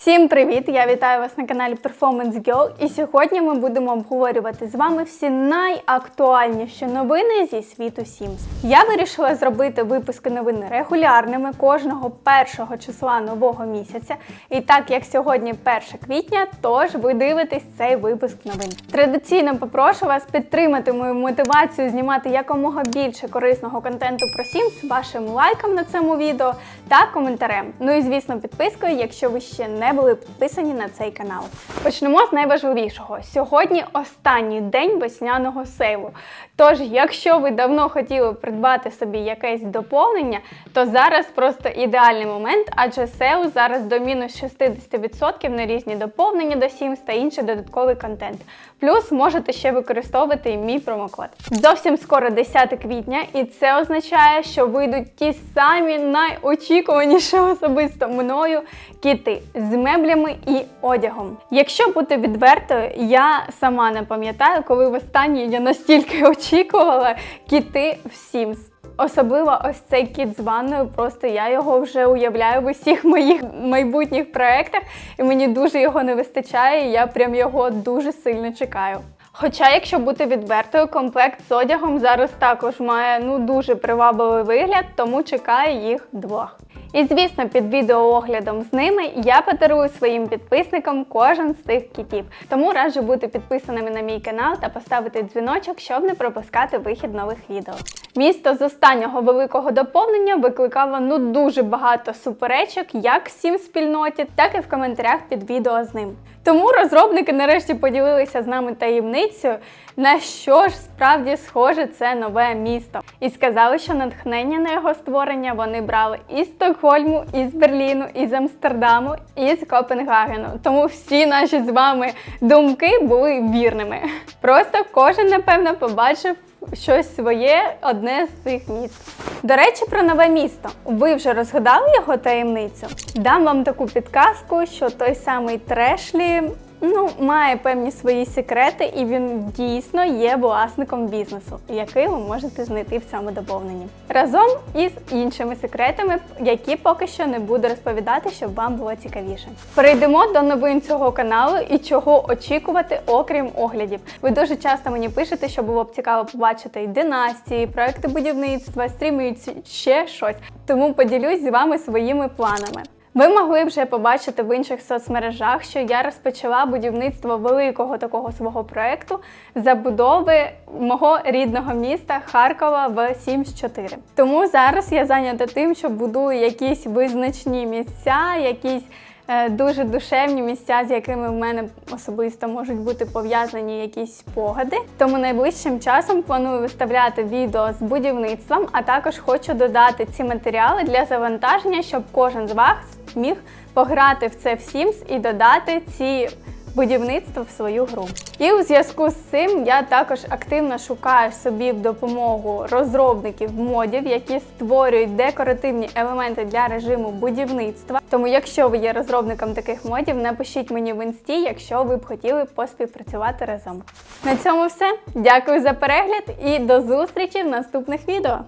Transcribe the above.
Всім привіт! Я вітаю вас на каналі Performance Girl і сьогодні ми будемо обговорювати з вами всі найактуальніші новини зі світу Sims. Я вирішила зробити випуски новин регулярними кожного першого числа нового місяця. І так як сьогодні 1 квітня, тож ви дивитесь цей випуск новин. Традиційно попрошу вас підтримати мою мотивацію знімати якомога більше корисного контенту про Sims вашим лайком на цьому відео та коментарем. Ну і звісно, підпискою, якщо ви ще не були підписані на цей канал. Почнемо з найважливішого. Сьогодні останній день весняного сейлу. Тож, якщо ви давно хотіли придбати собі якесь доповнення, то зараз просто ідеальний момент, адже сейл зараз до мінус 60% на різні доповнення до Sims та інший додатковий контент. Плюс можете ще використовувати мій промокод. Зовсім скоро 10 квітня, і це означає, що вийдуть ті самі найочікуваніші особисто мною кіти меблями і одягом. Якщо бути відвертою, я сама не пам'ятаю, коли востаннє я настільки очікувала кіти в Sims. Особливо ось цей кіт з ванною, просто я його вже уявляю в усіх моїх майбутніх проєктах, і мені дуже його не вистачає, і я прям його дуже сильно чекаю. Хоча, якщо бути відвертою, комплект з одягом зараз також має ну дуже привабливий вигляд, тому чекаю їх двох. І звісно, під відеооглядом з ними я подарую своїм підписникам кожен з цих кітів. Тому раджу бути підписаними на мій канал та поставити дзвіночок, щоб не пропускати вихід нових відео. Місто з останнього великого доповнення викликало ну дуже багато суперечок, як всім спільноті, так і в коментарях під відео з ним. Тому розробники нарешті поділилися з нами таємницею, на що ж справді схоже це нове місто. І сказали, що натхнення на його створення вони брали із Стокгольму, із Берліну, із Амстердаму, із Копенгагену. Тому всі наші з вами думки були вірними. Просто кожен, напевно, побачив щось своє одне з цих міст. До речі, про нове місто. Ви вже розгадали його таємницю? Дам вам таку підказку, що той самий Трешлі. Ну, має певні свої секрети, і він дійсно є власником бізнесу, який ви можете знайти в цьому доповненні. Разом із іншими секретами, які поки що не буду розповідати, щоб вам було цікавіше. Перейдемо до новин цього каналу і чого очікувати, окрім оглядів. Ви дуже часто мені пишете, що було б цікаво побачити династії, проекти будівництва, стріми ще щось. Тому поділюсь з вами своїми планами. Ви могли вже побачити в інших соцмережах, що я розпочала будівництво великого такого свого проекту забудови мого рідного міста Харкова в Sims 4. Тому зараз я зайнята тим, що будую якісь визначні місця, якісь е, дуже душевні місця, з якими в мене особисто можуть бути пов'язані якісь спогади. Тому найближчим часом планую виставляти відео з будівництвом, а також хочу додати ці матеріали для завантаження, щоб кожен з вас міг пограти в це в Sims і додати ці будівництва в свою гру. І у зв'язку з цим я також активно шукаю собі допомогу розробників модів, які створюють декоративні елементи для режиму будівництва. Тому, якщо ви є розробником таких модів, напишіть мені в інсті, якщо ви б хотіли поспівпрацювати разом. На цьому все. Дякую за перегляд і до зустрічі в наступних відео.